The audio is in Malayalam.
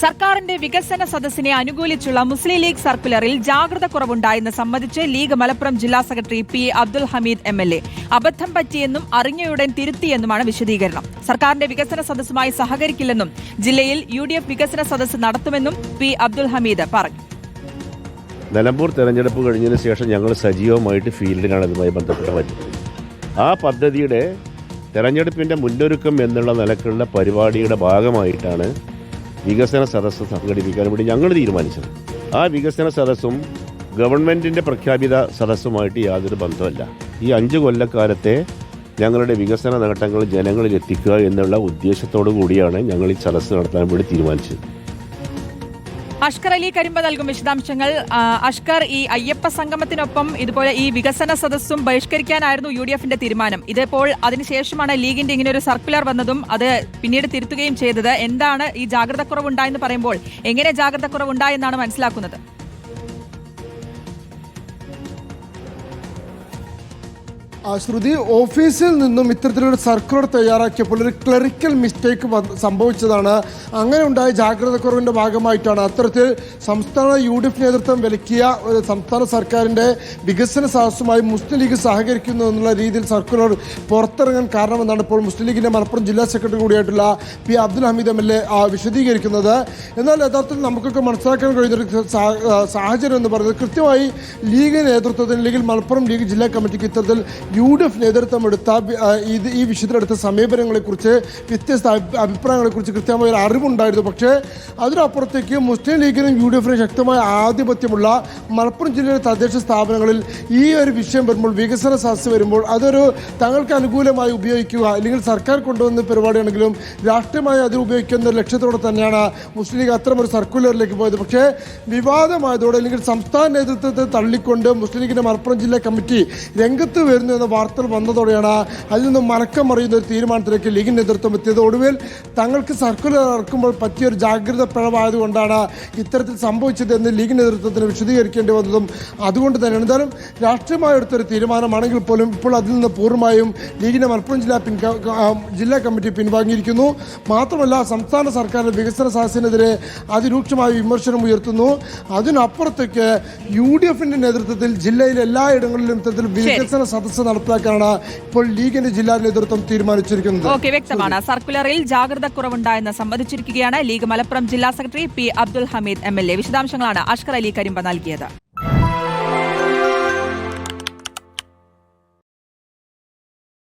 സർക്കാരിന്റെ വികസന സദസ്സിനെ അനുകൂലിച്ചുള്ള മുസ്ലിം ലീഗ് സർക്കുലറിൽ ജാഗ്രത കുറവുണ്ടായെന്ന് സംബന്ധിച്ച് ലീഗ് മലപ്പുറം ജില്ലാ secretary P Abdul Hameed M L A. അബദ്ധം പറ്റിയെന്നും അറിഞ്ഞയുടൻ തിരുത്തിയെന്നുമാണ് വിശദീകരണം. സർക്കാരിന്റെ വികസന സദസ്സുമായി സഹകരിക്കില്ലെന്നും ജില്ലയിൽ യു ഡി എഫ് വികസന സദസ്സ് നടത്തുമെന്നും പി അബ്ദുൽ ഹമീദ് പറഞ്ഞു. നിലമ്പൂർ തെരഞ്ഞെടുപ്പ് കഴിഞ്ഞതിന് ശേഷം ഞങ്ങൾ സജീവമായിട്ട് ഫീൽഡിലാണ് ഇതുമായി ബന്ധപ്പെട്ട് പറ്റും ആ പദ്ധതിയുടെ തെരഞ്ഞെടുപ്പിന്റെ മുന്നൊരുക്കം എന്നുള്ള നിലക്കുള്ള പരിപാടിയുടെ ഭാഗമായിട്ടാണ് വികസന സദസ്സ് സംഘടിപ്പിക്കാൻ വേണ്ടി ഞങ്ങൾ തീരുമാനിച്ചത്. ആ വികസന സദസ്സും ഗവൺമെന്റിന്റെ പ്രഖ്യാപിത സദസ്സുമായിട്ട് യാതൊരു ബന്ധമല്ല ഈ അഞ്ച് കൊല്ലക്കാലത്തെ ഞങ്ങളുടെ വികസന നേട്ടങ്ങൾ ജനങ്ങളിൽ എത്തിക്കുക എന്നുള്ള ഉദ്ദേശത്തോടു കൂടിയാണ് ഞങ്ങൾ ഈ സദസ്സ് നടത്താൻ വേണ്ടി തീരുമാനിച്ചത്. അഷ്കർ അലി കരിമ്പ നൽകും വിശദാംശങ്ങൾ. അഷ്കർ ഈ അയ്യപ്പ സംഗമത്തിനൊപ്പം ഇതുപോലെ ഈ വികസന സദസ്സും ബഹിഷ്കരിക്കാനായിരുന്നു യു ഡി എഫിന്റെ തീരുമാനം. ഇതിപ്പോൾ അതിനുശേഷമാണ് ലീഗിന്റെ ഇങ്ങനെ ഒരു സർക്കുലർ വന്നതും അത് പിന്നീട് തിരുത്തുകയും ചെയ്തത്. എന്താണ് ഈ ജാഗ്രത കുറവുണ്ടായെന്ന് പറയുമ്പോൾ എങ്ങനെ ജാഗ്രത കുറവുണ്ടായെന്നാണ് മനസ്സിലാക്കുന്നത്? ശ്രുതി ഓഫീസിൽ നിന്നും ഇത്തരത്തിലൊരു സർക്കുലർ തയ്യാറാക്കിയപ്പോൾ ഒരു ക്ലറിക്കൽ മിസ്റ്റേക്ക് സംഭവിച്ചതാണ്. അങ്ങനെ ഉണ്ടായ ജാഗ്രതക്കുറവിന്റെ ഭാഗമായിട്ടാണ് അത്തരത്തിൽ സംസ്ഥാന യു ഡി എഫ് നേതൃത്വം വിലക്കിയ സംസ്ഥാന സർക്കാരിന്റെ വികസന സാഹസവുമായി മുസ്ലിം ലീഗ് സഹകരിക്കുന്നു എന്നുള്ള രീതിയിൽ സർക്കുലർ പുറത്തിറങ്ങാൻ കാരണമെന്നാണ് ഇപ്പോൾ മുസ്ലിം ലീഗിന്റെ മലപ്പുറം ജില്ലാ secretary കൂടിയായിട്ടുള്ള P Abdul Hameed M L A വിശദീകരിക്കുന്നത്. എന്നാൽ യഥാർത്ഥത്തിൽ നമുക്കൊക്കെ മനസ്സിലാക്കാൻ കഴിയുന്നൊരു സാഹചര്യം എന്ന് പറയുന്നത് കൃത്യമായി ലീഗ് നേതൃത്വത്തിന് അല്ലെങ്കിൽ മലപ്പുറം ലീഗ് ജില്ലാ കമ്മിറ്റിക്ക് ഇത്തരത്തിൽ യു ഡി എഫ് നേതൃത്വം എടുത്ത ബി- ആ, ഇത് ഈ വിഷയത്തിലെടുത്ത സമീപനങ്ങളെക്കുറിച്ച് വ്യത്യസ്ത അഭി- അഭിപ്രായങ്ങളെക്കുറിച്ച് കൃത്യമായ ഒരു അറിവുണ്ടായിരുന്നു. പക്ഷേ അതിനപ്പുറത്തേക്ക് മുസ്ലിം ലീഗിനും യു ഡി എഫിനും ശക്തമായ ആധിപത്യമുള്ള മലപ്പുറം ജില്ലയിലെ തദ്ദേശ സ്ഥാപനങ്ങളിൽ ഈ ഒരു വിഷയം വരുമ്പോൾ വികസന സാധ്യത വരുമ്പോൾ അതൊരു തങ്ങൾക്ക് അനുകൂലമായി ഉപയോഗിക്കുക അല്ലെങ്കിൽ സർക്കാർ കൊണ്ടുവന്ന പരിപാടിയാണെങ്കിലും രാഷ്ട്രീയമായി അത് ഉപയോഗിക്കുന്ന ലക്ഷ്യത്തോടെ തന്നെയാണ് മുസ്ലിം ലീഗ് അത്തരം ഒരു സർക്കുലറിലേക്ക് പോയത്. പക്ഷേ വിവാദമായതോടെ അല്ലെങ്കിൽ സംസ്ഥാന നേതൃത്വത്തെ തള്ളിക്കൊണ്ട് മുസ്ലിം ലീഗിന്റെ മലപ്പുറം ജില്ലാ കമ്മിറ്റി രംഗത്ത് വരുന്നു എന്ന വാർത്തകൾ വന്നതോടെയാണ് അതിൽ നിന്ന് മലക്കം മറിയുന്ന ഒരു തീരുമാനത്തിലേക്ക് ലീഗ് നേതൃത്വം എത്തിയത്. ഒടുവിൽ തങ്ങൾക്ക് സർക്കുലർ ഇറക്കുമ്പോൾ പറ്റിയ ഒരു ജാഗ്രത പിഴവായതുകൊണ്ടാണ് ഇത്തരത്തിൽ സംഭവിച്ചത് എന്ന് ലീഗ് നേതൃത്വത്തിന് വിശദീകരിക്കേണ്ടി വന്നതും അതുകൊണ്ട് തന്നെ എന്തായാലും രാഷ്ട്രീയമായ എടുത്തൊരു തീരുമാനമാണെങ്കിൽ പോലും ഇപ്പോൾ അതിൽ നിന്ന് പൂർണമായും ലീഗിനെ മലപ്പുറം ജില്ലാ പിൻ ജില്ലാ കമ്മിറ്റി പിൻവാങ്ങിയിരിക്കുന്നു. മാത്രമല്ല സംസ്ഥാന സർക്കാരിന്റെ വികസന സാഹസിനെതിരെ അതിരൂക്ഷമായ വിമർശനം ഉയർത്തുന്നു. അതിനപ്പുറത്തേക്ക് യു ഡി എഫിന്റെ നേതൃത്വത്തിൽ ജില്ലയിലെ എല്ലായിടങ്ങളിലും ഇത്തരത്തിൽ വികസന സദസ്സ് നടപ്പിലാക്കാനാണ് ഇപ്പോൾ ലീഗിന്റെ ജില്ലാ നേതൃത്വം തീരുമാനിച്ചിരിക്കുന്നത്. ഓക്കെ വ്യക്തമാണ്. സർക്കുലറിൽ ജാഗ്രത കുറവുണ്ടായെന്ന് സംബന്ധിച്ചിരിക്കുകയാണ് ലീഗ് മലപ്പുറം ജില്ലാ secretary P Abdul Hameed M L A. വിശദാംശങ്ങളാണ് അഷ്കർ അലി കരിമ്പ നൽകിയത്.